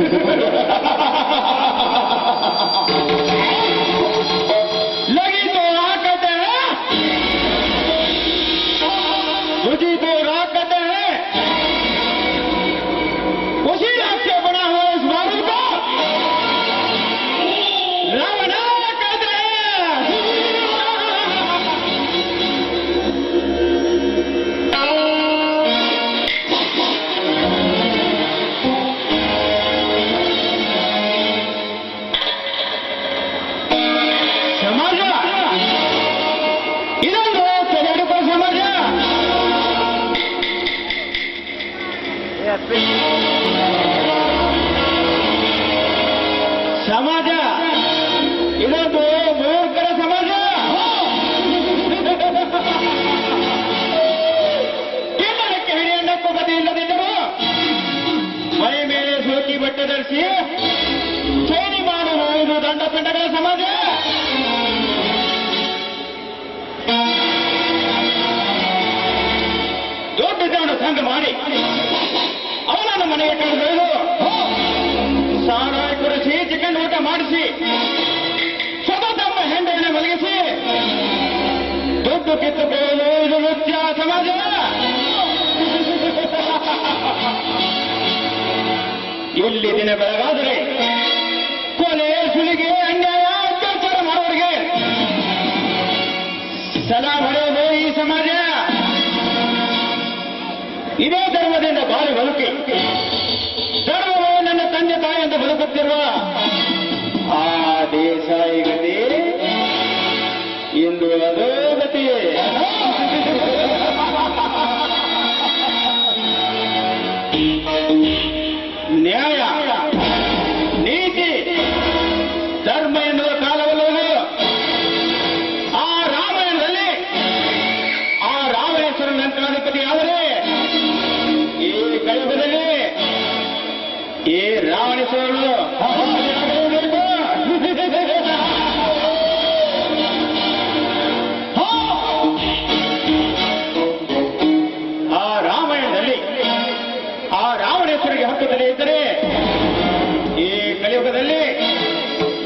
Gracias. ಸಮಾಜ ಇದೊಂದು ಮೂರ್ಖರ ಸಮಾಜ. ಎಲ್ಲಕ್ಕೆ ಹಿಡಿಯಣ್ಣಕ್ಕೂ ಬದಿಯಿಲ್ಲದಿದ್ದರು ಮೈ ಮೇಲೆ ಸೂಚಿ ಬಟ್ಟೆ ಧರಿಸಿ ಚೋರಿ ಮಾಡುವ ಇದು ದಂಡ ಪಿಂಡಗಳ ಸಮಾಜ. ದೊಡ್ಡ ಸಂಘ ಮಾಡಿ. ಅವನನ್ನು ಮನೆಗೆ ಕರೆದೊಯ್ದು ಸಾರಾಯಿ ಕುಡಿಸಿ ಚಿಕನ್ ಊಟ ಮಾಡಿಸಿ. ಸ್ವತಃ ತಮ್ಮ ಹೆಂಡತಿನ ಮಲಗಿಸಿ ದುಡ್ಡು ಕಿತ್ತುಕೊಳ್ಳಲು ಇದು ನೃತ್ಯ ಸಮಾಜ. ಇಲ್ಲಿ ದಿನ ಬೆಳಗಾದರೆ ಕೊಲೆ, ಸುಲಿಗೆ, ಅನ್ಯಾಯ, ಅತ್ಯಾಚಾರ ಮಾಡೋರಿಗೆ ಸದಾ ಹೊಡೆಯುವುದು ಈ ಸಮಾಜ. ಇದೇ ಧರ್ಮದಿಂದ ಬಾಳಿ ಬದುಕಿ ಇದ್ದರೆ ಈ ಕಲಿಯುಗದಲ್ಲಿ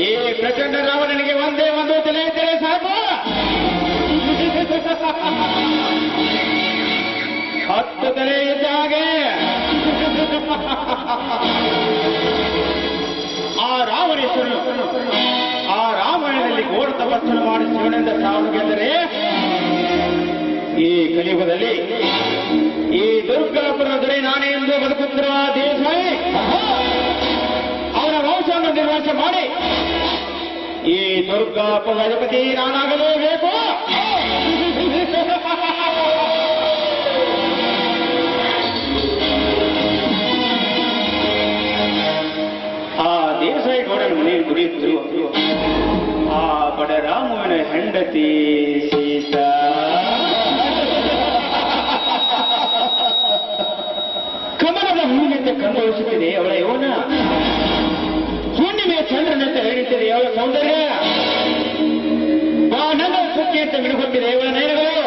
ಈ ಪ್ರಚಂಡ ರಾವಣನಿಗೆ ಒಂದೇ ಒಂದು ತಲೆ ಇದ್ದರೆ ಸಾಕು. ಹತ್ತು ತಲೆ ಇದ್ದ ಹಾಗೆ. ಆ ರಾವಣೇಶ್ವರನು, ಆ ರಾವಣನಲ್ಲಿ ಘೋರ ತಪಸ್ಸನ್ನು ಮಾಡಿ ಶಿವನಿಂದ ಸಾವು ಗೆದ್ದರೆ ಈ ಕಲಿಯುಗದಲ್ಲಿ ಈ ದುರ್ಗಾಪುರ ದೊರೆ ನಾನೇ ಎಂದು ಬದುಕುತ್ತಿರುವ ದೇಸಾಯಿ ಅವರ ವಂಶವನ್ನು ನಿರ್ವಹಿಸ ಮಾಡಿ ಈ ದುರ್ಗಾಪುರ ಅಧಿಪತಿ ನಾನಾಗಲೇಬೇಕು ಆ ದೇಸಾಯಿ ಗೌಡನ ಮನೆಯಲ್ಲಿ ಕುಡಿಯುತ್ತಿರುವ ಆ ಬಡರಾಮನ ಹೆಂಡತಿ ಕಂಗೊಳಿಸುತ್ತಿದೆ ಅವಳ ಯೌವನ. ಹುಣ್ಣಿಮೆಯ ಚಂದ್ರನಂತೆ ಹರಿಯುತ್ತಿದೆ ಅವಳ ಸೌಂದರ್ಯ. ಬಾನದ ಸುಖಿ ಅಂತ ಬಿಡುಗೊಂಡಿದೆ ಇವಳ ನಯನಗಳು.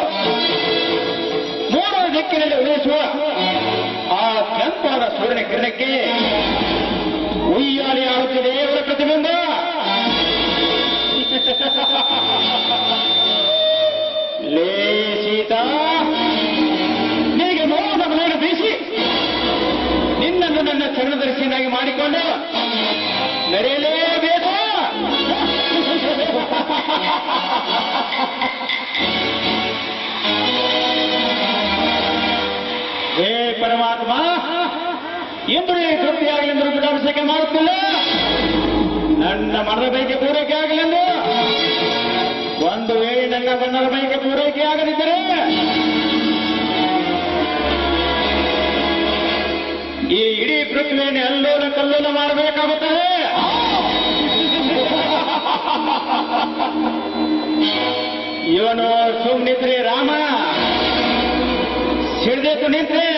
ಮೂರು ದಿಕ್ಕಿನಲ್ಲಿ ಉದಯಿಸುವ ಆ ಕೆಂಪಾದ ಸೂರ್ಯನ ಕಿರಣಕ್ಕೆ ಉಯ್ಯಾಲೆ ಆಡುತ್ತಿದೆ ಎಂದು ತೃಪ್ತಿಯಾಗಲಿ ಎಂದು ರುದ್ರಾಭಿಷೇಕ ಮಾಡುತ್ತಿಲ್ಲ. ನನ್ನ ಮನದ ಬೈಕೆ ಪೂರೈಕೆ ಆಗಲೆಂದು. ಒಂದು ವೇಳೆ ನನ್ನ ಬಣ್ಣದ ಬೈಕೆ ಪೂರೈಕೆ ಆಗದಿದ್ದರೆ. ಈ ಇಡೀ ಪೃಥ್ವಿಯನ್ನು ಅಲ್ಲೋಲ ಕಲ್ಲೋಲ ಮಾಡಬೇಕಾಗುತ್ತದೆ. ಇವನು ಸುಮ್ಮನಿದ್ರೆ ರಾಮ ಸಿಡಿದೇತು ನಿಂತ್ರೆ.